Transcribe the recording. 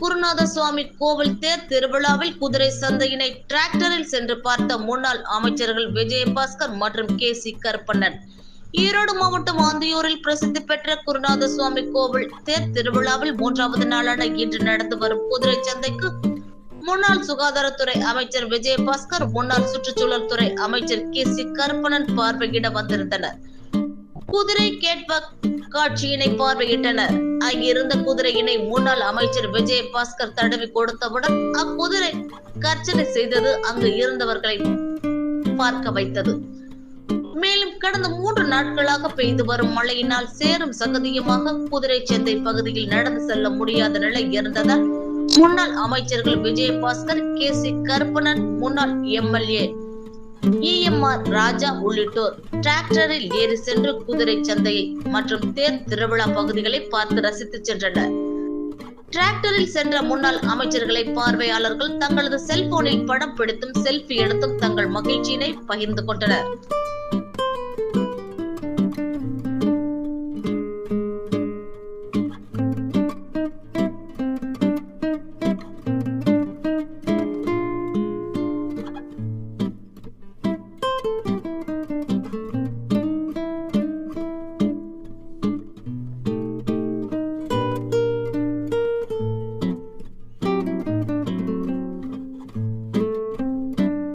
குருநாத சுவாமி கோவில் தேர் திருவிழாவில் குதிரை சந்தையினை டிராக்டரில் சென்று பார்த்த முன்னாள் அமைச்சர்கள் விஜயபாஸ்கர் மற்றும் கே சி கருப்பண்ணன். ஈரோடு மாவட்டம் ஆந்தியூரில் பிரசித்தி பெற்ற குருநாத சுவாமி கோவில் தேர் திருவிழாவில் மூன்றாவது நாளான இன்று நடந்து வரும் குதிரை சந்தைக்கு முன்னாள் சுகாதாரத்துறை அமைச்சர் விஜயபாஸ்கர் முன்னாள் சுற்றுச்சூழல் துறை அமைச்சர் கே சி கருப்பணன் பார்வையிட வந்திருந்தனர். குதிரை கேட்ப காட்சியினை பார்வையிட்டனர். அங்கிருந்த குதிரையினை முன்னாள் அமைச்சர் விஜயபாஸ்கர் தடவி கொடுத்தவுடன் அக்குதிரை கர்ச்சனை செய்தது அங்கு இருந்தவர்களை பார்க்க வைத்தது. மேலும் கடந்த மூன்று நாட்களாக பெய்து வரும் மழையினால் சேரும் சகதியுமாக குதிரை சந்தை பகுதியில் நடந்து செல்ல முடியாத நிலை இருந்ததால் முன்னாள் அமைச்சர்கள் விஜயபாஸ்கர் கே சி கருப்பணன் முன்னாள் எம்எல்ஏ இஎம்ஆர் ராஜா உள்ளிட்டோர் டிராக்டரில் ஏறி சென்று குதிரை சந்தையை மற்றும் தேர் திருவிழா பகுதிகளை பார்த்து ரசித்து சென்றனர். டிராக்டரில் சென்ற முன்னாள் அமைச்சர்களை பார்வையாளர்கள் தங்களது செல்போனில் படம் பிடித்தும் செல்ஃபி எடுத்தும் தங்கள் மகிழ்ச்சியினை பகிர்ந்து கொண்டனர்.